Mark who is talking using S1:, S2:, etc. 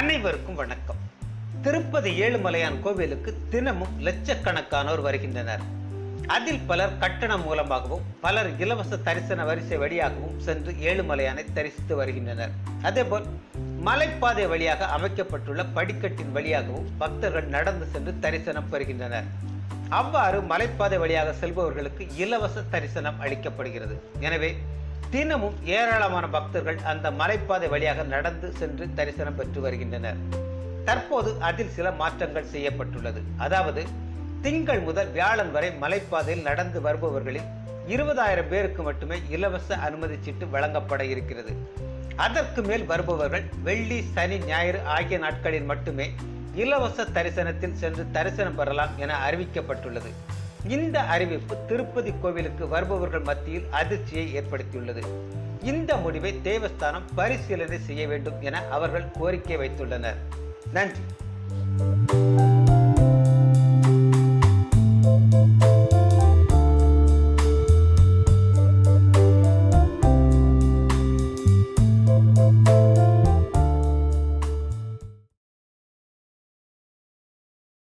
S1: அனைவருக்கும் வணக்கம். திருப்பதி ஏழுமலையான் கோவிலுக்கு தினமும் லட்சக்கணக்கானோர் வருகின்றனர். அதில் பலர் கட்டணம் மூலமாகவும் பலர் இலவச தரிசன வரிசை வழியாகவும் சென்று ஏழுமலையானை தரிசித்து வருகின்றனர். அதேபோல் மலைப்பாதை வழியாக அமைக்கப்பட்டுள்ள படிக்கட்டின் வழியாகவும் பக்தர்கள் நடந்து சென்று தரிசனம் பெறுகின்றனர். அவ்வாறு மலைப்பாதை வழியாக செல்பவர்களுக்கு இலவச தரிசனம் அளிக்கப்படுகிறது. எனவே தினமும் ஏராளமான பக்தர்கள் அந்த மலைப்பாதை வழியாக நடந்து சென்று தரிசனம் பெற்று வருகின்றனர். தற்போது அதில் சில மாற்றங்கள் செய்யப்பட்டுள்ளது. அதாவது திங்கள் முதல் வியாழன் வரை மலைப்பாதையில் நடந்து வருபவர்களில் இருபதாயிரம் பேருக்கு மட்டுமே இலவச அனுமதி சீட்டு வழங்கப்பட இருக்கிறது. அதற்கு மேல் வருபவர்கள் வெள்ளி சனி ஞாயிறு ஆகிய நாட்களில் மட்டுமே இலவச தரிசனத்தில் சென்று தரிசனம் பெறலாம் என அறிவிக்கப்பட்டுள்ளது. இந்த அறிவிப்பு திருப்பதி கோவிலுக்கு வருபவர்கள் மத்தியில் அதிர்ச்சியை ஏற்படுத்தியுள்ளது. இந்த முடிவை தேவஸ்தானம் பரிசீலனை செய்ய வேண்டும் என அவர்கள் கோரிக்கை வைத்துள்ளனர். நன்றி.